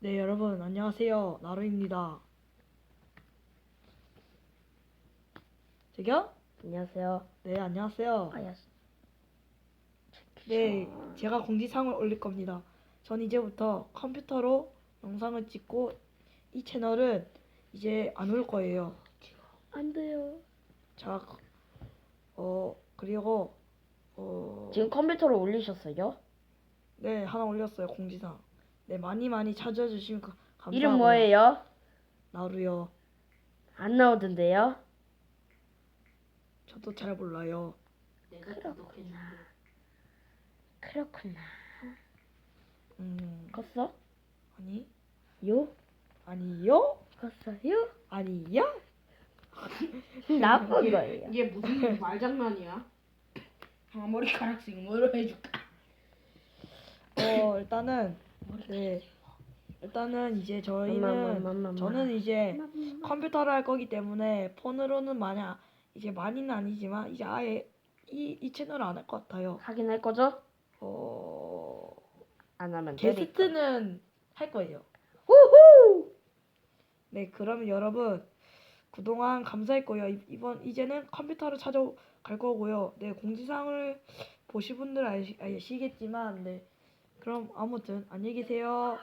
네, 여러분, 안녕하세요. 나루입니다. 저기요? 안녕하세요. 네, 안녕하세요. 아야. 네, 제가 공지사항을 올릴 겁니다. 전 이제부터 컴퓨터로 영상을 찍고 이 채널은 이제 안 올 거예요. 안 돼요. 자, 어, 그리고, 어, 지금 컴퓨터로 올리셨어요? 네, 하나 올렸어요, 공지사항. 네, 많이 많이 찾아주시면 가- 감사하고요. 이름 뭐예요? 나루요. 안 나오던데요? 저도 잘 몰라요. 그렇구나. 그렇구나. 음, 컸어? 아니, 요? 아니요? 컸어요? 아니요? 나쁜 거예요. 이게 무슨 말장난이야? 아, 머리카락 지금 뭐로 해줄까? 어 일단은 네 일단은 이제 저희는. 저는 이제 컴퓨터를 할 거기 때문에 폰으로는 마냥 이제 많이는 아니지만 이제 아예 이, 이 채널을 안 할 것 같아요. 하긴 할 거죠? 어 안 하면. 게스트는 할 거예요. 후후! 네 그러면 여러분 그동안 감사했고요. 이- 이번 이제는 컴퓨터를 찾아갈 거고요. 네 공지사항을 보실 분들 아시, 아시겠지만 네 그럼 아무튼 안녕히 계세요.